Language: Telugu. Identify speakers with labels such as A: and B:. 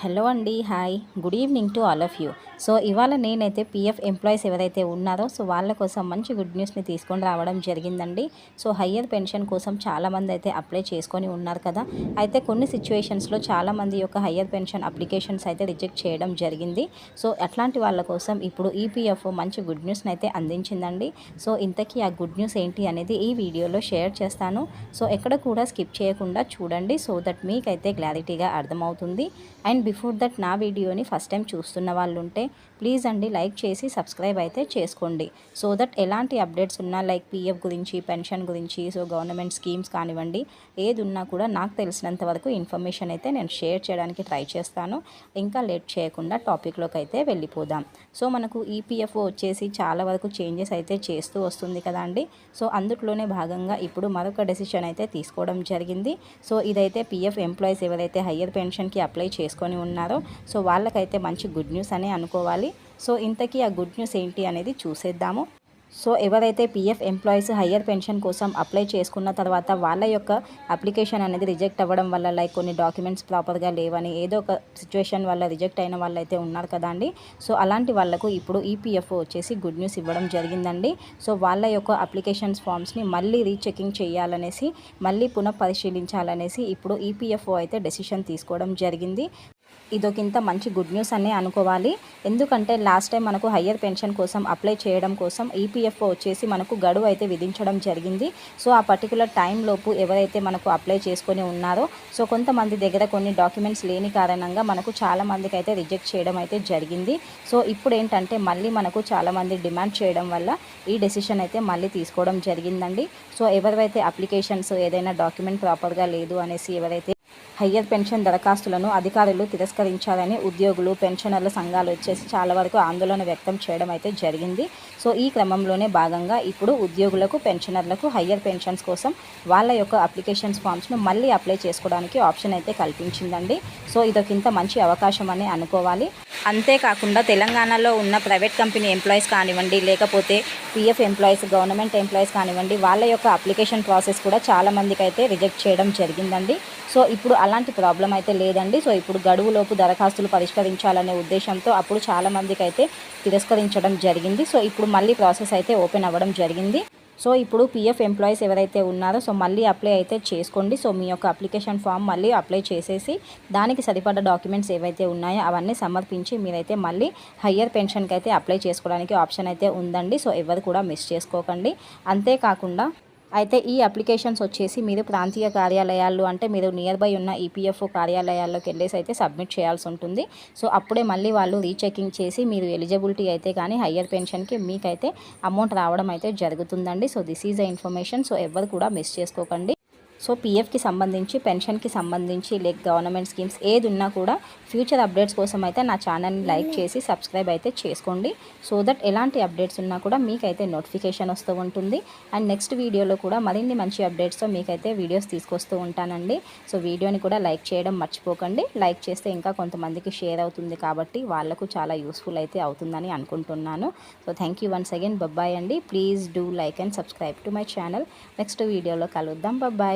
A: హలో అండి hi. Good evening to all of you. So ఇవాళ నేనైతే పీఎఫ్ ఎంప్లాయీస్ ఎవరైతే ఉన్నారో సో వాళ్ళ కోసం మంచి గుడ్ న్యూస్ని తీసుకొని రావడం జరిగిందండి. సో హయ్యర్ పెన్షన్ కోసం చాలామంది అయితే అప్లై చేసుకొని ఉన్నారు కదా. అయితే కొన్ని సిచ్యువేషన్స్లో చాలామంది యొక్క హయ్యర్ పెన్షన్ అప్లికేషన్స్ అయితే రిజెక్ట్ చేయడం జరిగింది. సో అట్లాంటి వాళ్ళ కోసం ఇప్పుడు ఈపీఎఫ్ మంచి గుడ్ న్యూస్ని అయితే అందించిందండి. సో ఇంతకీ ఆ గుడ్ న్యూస్ ఏంటి అనేది ఈ వీడియోలో షేర్ చేస్తాను. సో ఎక్కడ కూడా స్కిప్ చేయకుండా చూడండి. సో దట్ మీకైతే క్లారిటీగా అర్థమవుతుంది. అండ్ బిఫోర్ దట్ నా వీడియోని ఫస్ట్ టైం చూస్తున్న వాళ్ళు ఉంటే ప్లీజ్ అండి లైక్ చేసి సబ్స్క్రైబ్ అయితే చేసుకోండి. సో దట్ ఎలాంటి అప్డేట్స్ ఉన్నా లైక్ పీఎఫ్ గురించి పెన్షన్ గురించి సో గవర్నమెంట్ స్కీమ్స్ కానివ్వండి ఏది ఉన్నా కూడా నాకు తెలిసినంత వరకు ఇన్ఫర్మేషన్ అయితే నేను షేర్ చేయడానికి ట్రై చేస్తాను. ఇంకా లేట్ చేయకుండా టాపిక్లోకి అయితే వెళ్ళిపోదాం. సో మనకు ఈపీఎఫ్ఓ వచ్చేసి చాలా వరకు చేంజెస్ అయితే చేస్తూ వస్తుంది కదా అండి. సో అందులోనే భాగంగా ఇప్పుడు మరొక డెసిషన్ అయితే తీసుకోవడం జరిగింది. సో ఇదైతే పీఎఫ్ ఎంప్లాయీస్ ఎవరైతే హయ్యర్ పెన్షన్కి అప్లై చేసుకొని ఉన్నారో సో వాళ్ళకైతే మంచి గుడ్ న్యూస్ అనే అనుకోవాలి. సో ఇంతకీ ఆ గుడ్ న్యూస్ ఏంటి అనేది చూసేద్దాము. సో ఎవరైతే పీఎఫ్ ఎంప్లాయీస్ హయ్యర్ పెన్షన్ కోసం అప్లై చేసుకున్న తర్వాత వాళ్ళ యొక్క అప్లికేషన్ అనేది రిజెక్ట్ అవ్వడం వల్ల లైక్ కొన్ని డాక్యుమెంట్స్ ప్రాపర్గా లేవని ఏదో ఒక సిచ్యువేషన్ వల్ల రిజెక్ట్ అయిన వాళ్ళైతే ఉన్నారు కదా అండి. సో అలాంటి వాళ్ళకు ఇప్పుడు ఈపీఎఫ్ వచ్చేసి గుడ్ న్యూస్ ఇవ్వడం జరిగిందండి. సో వాళ్ళ యొక్క అప్లికేషన్స్ ఫామ్స్ని మళ్ళీ రీచెకింగ్ చేయాలనేసి మళ్ళీ పునః పరిశీలించాలనేసి ఇప్పుడు ఈపీఎఫ్ఓ అయితే డెసిషన్ తీసుకోవడం జరిగింది. ఇదొకింత మంచి గుడ్ న్యూస్ అనే అనుకోవాలి. ఎందుకంటే లాస్ట్ టైం మనకు హయ్యర్ పెన్షన్ కోసం అప్లై చేయడం కోసం ఈపీఎఫ్ఓ వచ్చేసి మనకు గడువు అయితే విధించడం జరిగింది. సో ఆ పర్టికులర్ టైంలోపు ఎవరైతే మనకు అప్లై చేసుకొని ఉన్నారో సో కొంతమంది దగ్గర కొన్ని డాక్యుమెంట్స్ లేని కారణంగా మనకు చాలామందికి అయితే రిజెక్ట్ చేయడం అయితే జరిగింది. సో ఇప్పుడు ఏంటంటే మళ్ళీ మనకు చాలామంది డిమాండ్ చేయడం వల్ల ఈ డెసిషన్ అయితే మళ్ళీ తీసుకోవడం జరిగిందండి. సో ఎవరైతే అప్లికేషన్స్ ఏదైనా డాక్యుమెంట్ ప్రాపర్గా లేదు అనేసి ఎవరైతే హయ్యర్ పెన్షన్ దరఖాస్తులను అధికారులు తిరస్కరించాలని ఉద్యోగులు పెన్షనర్ల సంఘాలు వచ్చేసి చాలా వరకు ఆందోళన వ్యక్తం చేయడం అయితే జరిగింది. సో ఈ క్రమంలోనే భాగంగా ఇప్పుడు ఉద్యోగులకు పెన్షనర్లకు హయ్యర్ పెన్షన్స్ కోసం వాళ్ళ యొక్క అప్లికేషన్స్ ఫామ్స్ను మళ్ళీ అప్లై చేసుకోవడానికి ఆప్షన్ అయితే కల్పించిందండి. సో ఇదొకింత మంచి అవకాశం అని అనుకోవాలి. అంతేకాకుండా తెలంగాణలో ఉన్న ప్రైవేట్ కంపెనీ ఎంప్లాయీస్ కానివ్వండి లేకపోతే పిఎఫ్ ఎంప్లాయీస్ గవర్నమెంట్ ఎంప్లాయీస్ కానివ్వండి వాళ్ళ యొక్క అప్లికేషన్ ప్రాసెస్ కూడా చాలా మందికి అయితే రిజెక్ట్ చేయడం జరిగిందండి. సో ఇప్పుడు అలాంటి ప్రాబ్లం అయితే లేదండి. సో ఇప్పుడు గడువులోపు దరఖాస్తులు పరిష్కరించాలనే ఉద్దేశంతో అప్పుడు చాలామందికి అయితే తిరస్కరించడం జరిగింది. సో ఇప్పుడు మళ్ళీ ప్రాసెస్ అయితే ఓపెన్ అవ్వడం జరిగింది. సో ఇప్పుడు పిఎఫ్ ఎంప్లాయీస్ ఎవరైతే ఉన్నారో సో మళ్ళీ అప్లై అయితే చేసుకోండి. సో మీ యొక్క అప్లికేషన్ ఫామ్ మళ్ళీ అప్లై చేసేసి దానికి సరిపడ్డ డాక్యుమెంట్స్ ఏవైతే ఉన్నాయో అవన్నీ సమర్పించి మీరైతే మళ్ళీ హయ్యర్ పెన్షన్కి అయితే అప్లై చేసుకోవడానికి ఆప్షన్ అయితే ఉందండి. సో ఎవరు కూడా మిస్ చేసుకోకండి. అంతేకాకుండా అయితే ఈ అప్లికేషన్స్ వచ్చేసి మీరు ప్రాంతీయ కార్యాలయాలు అంటే మీరు నియర్ బై ఉన్న ఈపీఎఫ్ఓ కార్యాలయాల్లోకి వెళ్ళేసి అయితే సబ్మిట్ చేయాల్సి ఉంటుంది. సో అప్పుడే మళ్ళీ వాళ్ళు రీచెకింగ్ చేసి మీరు ఎలిజిబిలిటీ అయితే కానీ హయ్యర్ పెన్షన్కి మీకైతే అమౌంట్ రావడం అయితే జరుగుతుందండి. So this is the information. So ఎవరు కూడా మిస్ చేసుకోకండి. సో పీఎఫ్కి సంబంధించి పెన్షన్కి సంబంధించి లైక్ గవర్నమెంట్ స్కీమ్స్ ఏది ఉన్నా కూడా ఫ్యూచర్ అప్డేట్స్ కోసం అయితే నా ఛానల్ని లైక్ చేసి సబ్స్క్రైబ్ అయితే చేసుకోండి. సో దట్ ఎలాంటి అప్డేట్స్ ఉన్నా కూడా మీకైతే నోటిఫికేషన్ వస్తూ ఉంటుంది. అండ్ నెక్స్ట్ వీడియోలో కూడా మరిన్ని మంచి అప్డేట్స్తో మీకైతే వీడియోస్ తీసుకొస్తూ ఉంటానండి. సో వీడియోని కూడా లైక్ చేయడం మర్చిపోకండి. లైక్ చేస్తే ఇంకా కొంతమందికి షేర్ అవుతుంది కాబట్టి వాళ్ళకు చాలా యూస్ఫుల్ అయితే అవుతుందని అనుకుంటున్నాను. So thank you once again. Bye bye అండి. Please do like and subscribe to my channel. Next వీడియోలో కలుద్దాం. Bye bye.